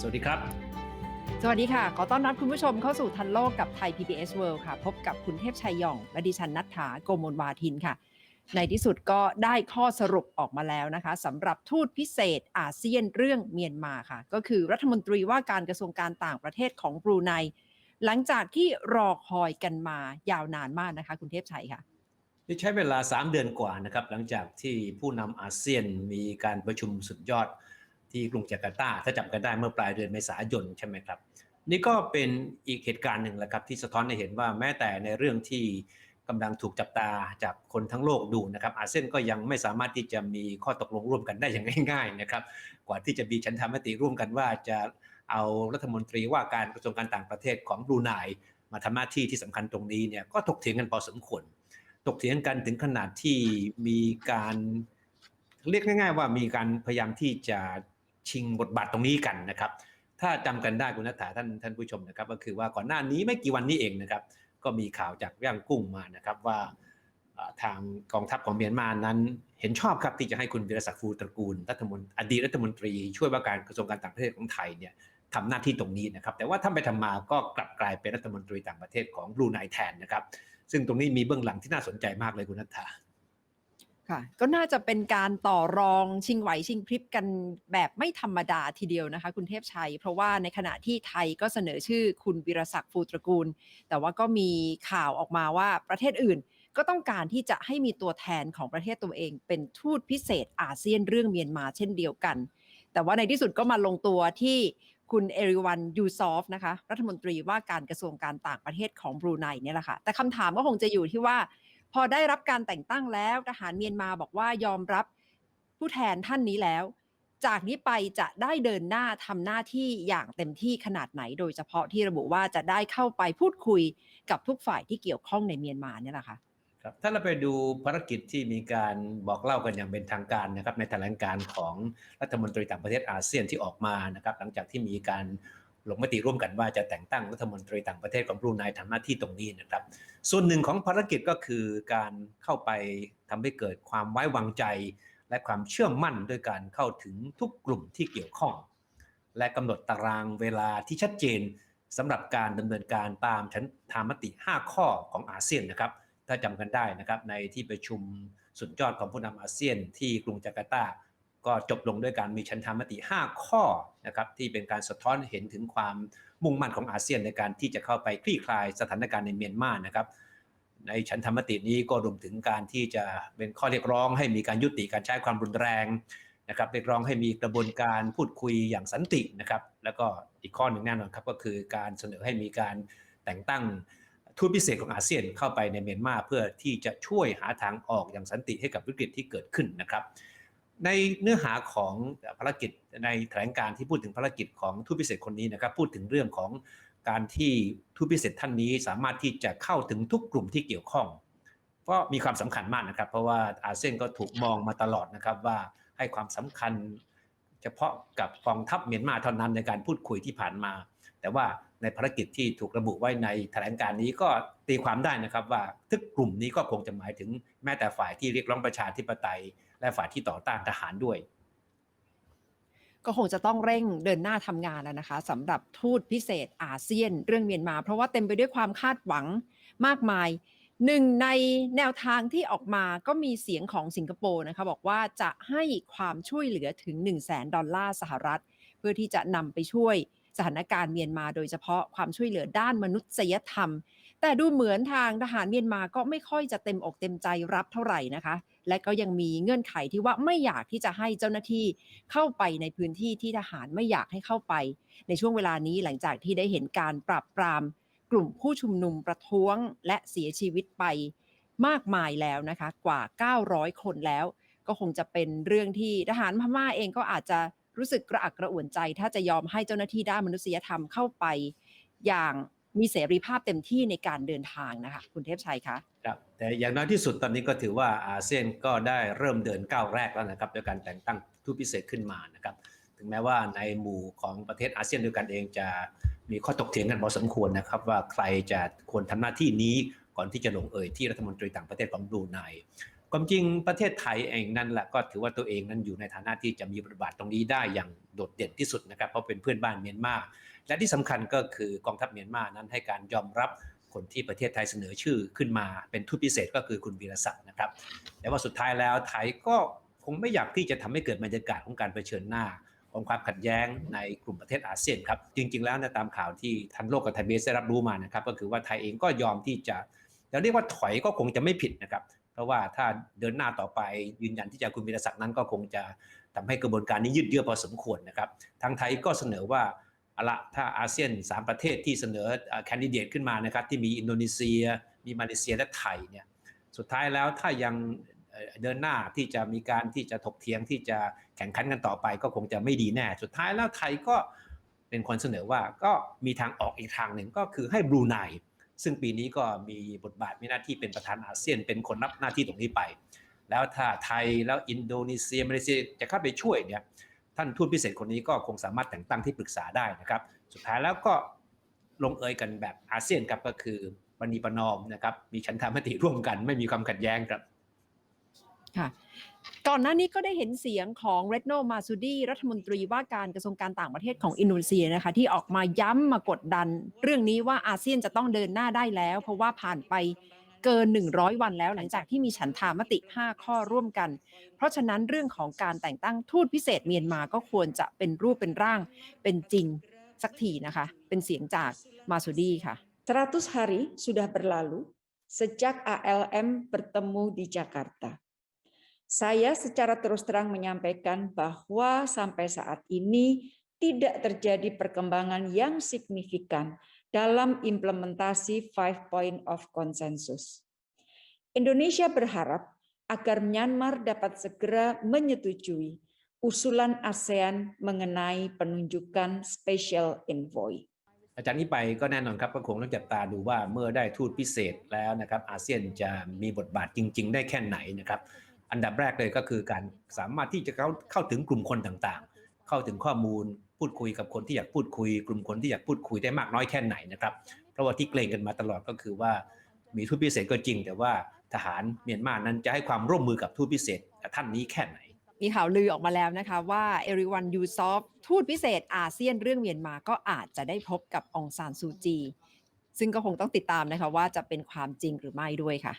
สวัสดีครับ สวัสดีค่ะ ขอต้อนรับคุณผู้ชมเข้าสู่ทันโลกกับไทย PBS World ค่ะ พบกับคุณเทพชัยหย่อง และดิฉันนัทธาโกโมลวาทินค่ะ ในที่สุดก็ได้ข้อสรุปออกมาแล้วนะคะสำหรับทูตพิเศษอาเซียนเรื่องเมียนมาค่ะ ก็คือรัฐมนตรีว่าการกระทรวงการต่างประเทศของบรูไนหลังจากที่รอคอยกันมายาวนานมากนะคะ คุณเทพชัยค่ะที่ใช้เวลา 3 เดือนกว่านะครับ หลังจากที่ผู้นำอาเซียนมีการประชุมสุดยอด ที่กรุงจาการ์ตาถ้าจำกันได้เมื่อปลายเดือนเมษายนใช่ไหมครับ นี่ก็เป็นอีกเหตุการณ์หนึ่งแหละครับที่สะท้อนให้เห็นว่าแม้แต่ในเรื่องที่กำลังถูกจับตาจากคนทั้งโลกดูนะครับ อาเซียนก็ยังไม่สามารถที่จะมีข้อตกลงร่วมกันได้อย่างง่ายๆนะครับกว่าที่จะมีฉันทามติร่วมกันว่าจะเอารัฐมนตรีว่าการกระทรวงการต่างประเทศของบรูไนมาทำหน้าที่ที่สำคัญตรงนี้เนี่ยก็ถกเถียงกันพอสมควรตกเถียงกันถึงขนาดที่มีการเรียกง่าย ๆ ว่ามีการพยายามที่จะ ชิงบทบาทตรงนี้กันนะครับ ถ้าจำกันได้คุณนัทธาท่านท่านผู้ชมนะครับ ก็คือว่าก่อนหน้านี้ไม่กี่วันนี้เองนะครับ ก็มีข่าวจากย่างกุ้งมานะครับว่าทางกองทัพของเมียนมานั้น เห็นชอบครับที่จะให้คุณวิรศักดิ์ฟูตระกูลรัฐมนตรีอดีตรัฐมนตรี ช่วยว่าการกระทรวงการต่างประเทศของไทยเนี่ยทำหน้าที่ตรงนี้นะครับ แต่ว่าถ้าไปทำมาก็กลับกลายเป็นรัฐมนตรีต่างประเทศของบรูไนแทนนะครับ ซึ่งตรงนี้มีเบื้องหลังที่น่าสนใจมากเลยคุณนัทธา ค่ะ ก็น่าจะเป็นการต่อรองชิงไหวชิงพริบกันแบบไม่ธรรมดาทีเดียวนะคะ คุณเทพชัย เพราะว่าในขณะที่ไทยก็เสนอชื่อคุณวิรศักดิ์ฟูตระกูล แต่ว่าก็มีข่าวออกมาว่าประเทศอื่น ก็ต้องการที่จะให้มีตัวแทนของประเทศตัวเอง เป็นทูตพิเศษอาเซียนเรื่องเมียนมาเช่นเดียวกัน แต่ว่าในที่สุดก็มาลงตัวที่คุณเอริวันยูซอฟนะคะรัฐมนตรีว่าการกระทรวงการต่างประเทศของบรูไนเนี่ยแหละค่ะแต่คำถามก็คงจะอยู่ที่ว่า พอได้รับการแต่งตั้งแล้วทหารเมียนมาบอกว่ายอมรับผู้แทนท่านนี้แล้ว จากนี้ไปจะได้เดินหน้าทำหน้าที่อย่างเต็มที่ขนาดไหน โดยเฉพาะที่ระบุว่าจะได้เข้าไปพูดคุยกับทุกฝ่ายที่เกี่ยวข้องในเมียนมาเนี่ยแหละค่ะครับถ้าเราไปดูภารกิจที่มีการบอกเล่ากันอย่างเป็นทางการนะครับในแถลงการของรัฐมนตรีต่างประเทศอาเซียนที่ออกมานะครับหลังจากที่มีการ ลงมติร่วมกันว่าจะแต่งตั้งรัฐมนตรีต่างประเทศของบรูไนทำหน้าที่ตรงนี้นะครับ ส่วนหนึ่งของภารกิจก็คือการเข้าไปทำให้เกิดความไว้วางใจ และความเชื่อมั่นด้วยการเข้าถึงทุกกลุ่มที่เกี่ยวข้อง และกำหนดตารางเวลาที่ชัดเจนสำหรับการดำเนินการตามชั้นธามติ 5 ข้อของอาเซียนนะครับ ถ้าจำกันได้นะครับในที่ประชุมสุดยอดของผู้นำอาเซียนที่กรุงจาการ์ตา ก็จบลงด้วยการมีชันธรรมติ 5 ข้อนะครับที่เป็นการสะท้อนเห็นถึงความมุ่งมั่นของอาเซียนในการที่จะเข้าไปคลี่คลายสถานการณ์ในเมียนมานะครับ ในชันธรรมตินี้ก็รวมถึงการที่จะเป็นข้อเรียกร้องให้มีการยุติการใช้ความรุนแรงนะครับเรียกร้องให้มีกระบวนการพูดคุยอย่างสันตินะครับ แล้วก็อีกข้อหนึ่งแน่นอนครับก็คือการเสนอให้มีการแต่งตั้งทูตพิเศษของอาเซียนเข้าไปในเมียนมาเพื่อที่จะช่วยหาทางออกอย่างสันติให้กับวิกฤตที่เกิดขึ้นนะครับ ในเนื้อหาของภารกิจในแถลงการที่พูดถึงภารกิจของทูตพิเศษคนนี้นะครับพูดถึงเรื่องของการที่ทูตพิเศษท่านนี้สามารถที่จะเข้าถึงทุกกลุ่มที่เกี่ยวข้องก็มีความสำคัญมากนะครับ เพราะว่าอาเซียนก็ถูกมองมาตลอดนะครับว่าให้ความสำคัญ เฉพาะกับกองทัพเมียนมาเท่านั้นในการพูดคุยที่ผ่านมา แต่ว่าในภารกิจที่ถูกระบุไว้ในแถลงการนี้ก็ตีความได้นะครับว่าทุกกลุ่มนี้ก็คงจะหมายถึงแม้แต่ฝ่ายที่เรียกร้องประชาธิปไตย และฝ่ายที่ต่อต้านทหารด้วย ก็คงจะต้องเร่งเดินหน้าทำงานแล้วนะคะสำหรับทูตพิเศษอาเซียนเรื่องเมียนมา เพราะว่าเต็มไปด้วยความคาดหวังมากมายหนึ่งในแนวทางที่ออกมาก็มีเสียงของสิงคโปร์นะคะบอกว่าจะให้ความช่วยเหลือถึง 1 0 0 0 0แสนดอลลาร์สหรัฐ เพื่อที่จะนำไปช่วย สถานการณ์เมียนมาโดยเฉพาะความช่วยเหลือด้านมนุษยธรรม แต่ดูเหมือนทางทหารเมียนมาก็ไม่ค่อยจะเต็มอกเต็มใจรับเท่าไหร่นะคะ และก็ยังมีเงื่อนไขที่ว่าไม่อยากที่จะให้เจ้าหน้าที่เข้าไปในพื้นที่ที่ทหารไม่อยากให้เข้าไป ในช่วงเวลานี้หลังจากที่ได้เห็นการปราบปรามกลุ่มผู้ชุมนุมประท้วงและเสียชีวิตไปมากมายแล้วนะคะกว่า 900 คนแล้ว ก็คงจะเป็นเรื่องที่ทหารพม่าเองก็อาจจะ รู้สึกกระอักกระอ่วนใจ ถ้าจะยอมให้เจ้าหน้าที่ด้านมนุษยธรรมเข้าไป อย่างมีเสรีภาพเต็มที่ในการเดินทางนะคะ คุณเทพชัยคะครับแต่อย่างน้อยที่สุดตอนนี้ก็ถือว่าอาเซียนก็ได้เริ่มเดินก้าวแรกแล้วนะครับด้วยการแต่งตั้งทูตพิเศษขึ้นมานะครับ ถึงแม้ว่าในหมู่ของประเทศอาเซียนด้วยกันเองจะมีข้อตกเถียงกันพอสมควรนะครับ ว่าใครจะควรทำหน้าที่นี้ก่อนที่จะลงเอ่ยที่รัฐมนตรีต่างประเทศของบรูไน ความจริงประเทศไทยเองนั่นแหละก็ถือว่าตัวเองนั้นอยู่ในฐานะที่จะมีบทบาทตรงนี้ได้อย่างโดดเด่นที่สุดนะครับเพราะเป็นเพื่อนบ้านเมียนมาและที่สำคัญก็คือกองทัพเมียนมานั้นให้การยอมรับคนที่ประเทศไทยเสนอชื่อขึ้นมาเป็นทูตพิเศษก็คือคุณวีรศักดิ์นะครับแต่ว่าสุดท้ายแล้วไทยก็คงไม่อยากที่จะทำให้เกิดบรรยากาศของการเผชิญหน้าของความขัดแย้งในกลุ่มประเทศอาเซียนครับจริง ๆ แล้วนะตามข่าวที่ทันโลกกับไทยเบสได้รับรู้มานะครับก็คือว่าไทยเองก็ยอมที่จะจะเรียกว่าถอยก็คงจะไม่ผิดนะครับเราะว่าถ้าเดินหน้าต่อไปยืนยันที่จะคุณวีรศักดิ์นั้นก็คงจะทำให้กระบวนการนี้ยืดเยื้อพอสมควรนะครับ ทางไทยก็เสนอว่าอาละถ้าอาเซียน 3 ประเทศที่เสนอแคนดิเดตขึ้นมานะครับที่มีอินโดนีเซีย มีมาเลเซียและไทยเนี่ยสุดท้ายแล้วถ้ายังเดินหน้าที่จะมีการที่จะถกเถียงที่จะแข่งขันกันต่อไป ก็คงจะไม่ดีแน่ สุดท้ายแล้วไทยก็เป็นคนเสนอว่าก็มีทางออกอีกทางหนึ่งก็คือให้บรูไน ซึ่งปีนี้ก็มีบทบาทมีหน้าที่เป็นประธานอาเซียน เป็นคนรับหน้าที่ตรงนี้ไป แล้วถ้าไทยแล้วอินโดนีเซียมาเลเซียจะเข้าไปช่วยเนี่ยท่านทูตพิเศษคนนี้ก็คงสามารถแต่งตั้งที่ปรึกษาได้นะครับ สุดท้ายแล้วก็ลงเอยกันแบบอาเซียนครับก็คือบันีประนอมนะครับ มีฉันทามติร่วมกัน ไม่มีความขัดแย้งครับ ค่ะ ก่อนหน้านี้ก็ได้เห็นเสียงของเรดโนมาซูดีรัฐมนตรีว่าการกระทรวงการต่างประเทศของอินโดนีเซียนะคะที่ออกมาย้ำมากดดัน เรื่องนี้ว่าอาเซียนจะต้องเดินหน้าได้แล้ว เพราะว่าผ่านไปเกิน 100 วันแล้วหลังจากที่มีฉันทามติ 5 ข้อร่วมกัน เพราะฉะนั้นเรื่องของการแต่งตั้งทูตพิเศษเมียนมาก็ควรจะเป็นรูปเป็นร่างเป็นจริงสักทีนะคะ เป็นเสียงจากมาซูดีค่ะ100 hari sudah berlalu sejak ALM bertemu di Jakarta. Saya secara terus terang menyampaikan bahwa sampai saat ini tidak terjadi perkembangan yang signifikan dalam implementasi Five Point of Consensus. Indonesia berharap agar Myanmar dapat segera menyetujui usulan ASEAN mengenai penunjukan special envoy. จากนี้ไปก็แน่นอนครับก็คงต้องจับตาดูว่าเมื่อได้ทูตพิเศษแล้วนะครับอาเซียนจะมีบทบาทจริง ๆ ได้แค่ไหนนะครับ อันดับแรกเลยก็คือการสามารถที่จะเข้าเข้าถึงกลุ่มคนต่างๆ เข้าถึงข้อมูลพูดคุยกับคนที่อยากพูดคุย กลุ่มคนที่อยากพูดคุยได้มากน้อยแค่ไหนนะครับ เพราะว่าที่เกรงกันมาตลอดก็คือว่ามีทูตพิเศษก็จริง แต่ว่าทหารเมียนมานั้นจะให้ความร่วมมือกับทูตพิเศษท่านนี้แค่ไหน มีข่าวลือออกมาแล้วนะคะว่าเอริวันยูซอฟทูตพิเศษอาเซียนเรื่องเมียนมาก็อาจจะได้พบกับองซานซูจี ซึ่งก็คงต้องติดตามนะคะว่าจะเป็นความจริงหรือไม่ด้วยค่ะ